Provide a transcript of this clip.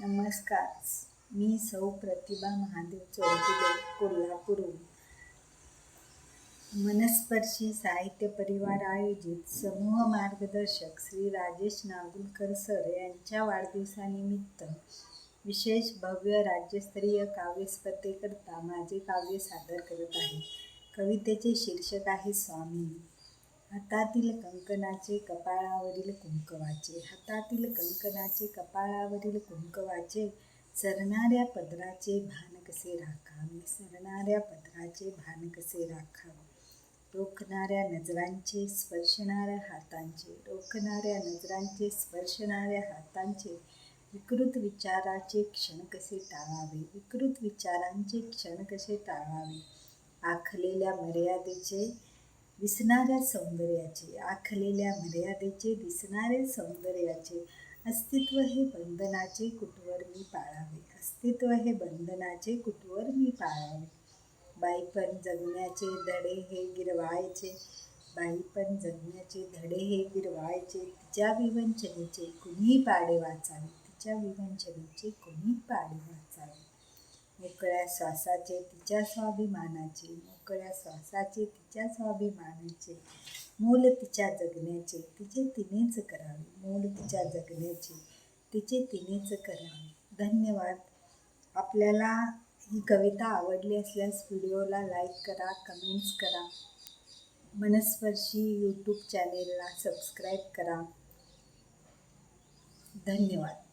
नमस्कार. मी सौ प्रतिभा महादेव चौधरी कोल्हापूरहून. मनस्पर्शी साहित्य परिवार आयोजित समूह मार्गदर्शक श्री राजेश नागुलकर सर यांच्या वाढदिवसानिमित्त विशेष भव्य राज्यस्तरीय काव्य स्पर्धेकरता माझे काव्य सादर करत आहे. कवितेचे शीर्षक आहे स्वामी. हातातील कंकणाचे कपाळावरील कुंकवाचे हातातील कंकणाचे कपाळावरील कुंकवाचे सरणाऱ्या पदराचे भान कसे राखावे? सरणाऱ्या पदराचे भान कसे राखावे? रोखणाऱ्या नजरांचे स्पर्शणाऱ्या हातांचे रोखणाऱ्या नजरांचे स्पर्शणाऱ्या हातांचे विकृत विचाराचे क्षण कसे टाळावे? विकृत विचारांचे क्षण कसे टाळावे? आखलेल्या मर्यादेचे दिसणाऱ्या सौंदर्याचे आखलेल्या मर्यादेचे दिसणाऱ्या सौंदर्याचे अस्तित्व हे बंधनाचे कुटवर मी पाळावे? अस्तित्व हे बंधनाचे कुटवर मी पाळावे? बाईपण जगण्याचे धडे हे गिरवायचे. बाईपण जगण्याचे धडे हे गिरवायचे. तिच्या विवंचनेचे कुणी पाडे वाचावे? तिच्या विवंचनेचे कुणी पाडे वाचावे? मोकळ्या श्वासाचे तिच्या स्वाभिमानाचे मोकळ्या श्वासाचे तिच्या स्वाभिमानाचे. मूल तिच्या जगण्याचे तिचे तिनेच करावे. मोल तिच्या जगण्याचे तिचे तिनेच करावे. धन्यवाद. आपल्याला ही कविता आवडली असल्यास व्हिडिओला लाईक करा कमेंट्स करा. मनस्पर्शी यूट्यूब चॅनेलला सबस्क्राईब करा. धन्यवाद.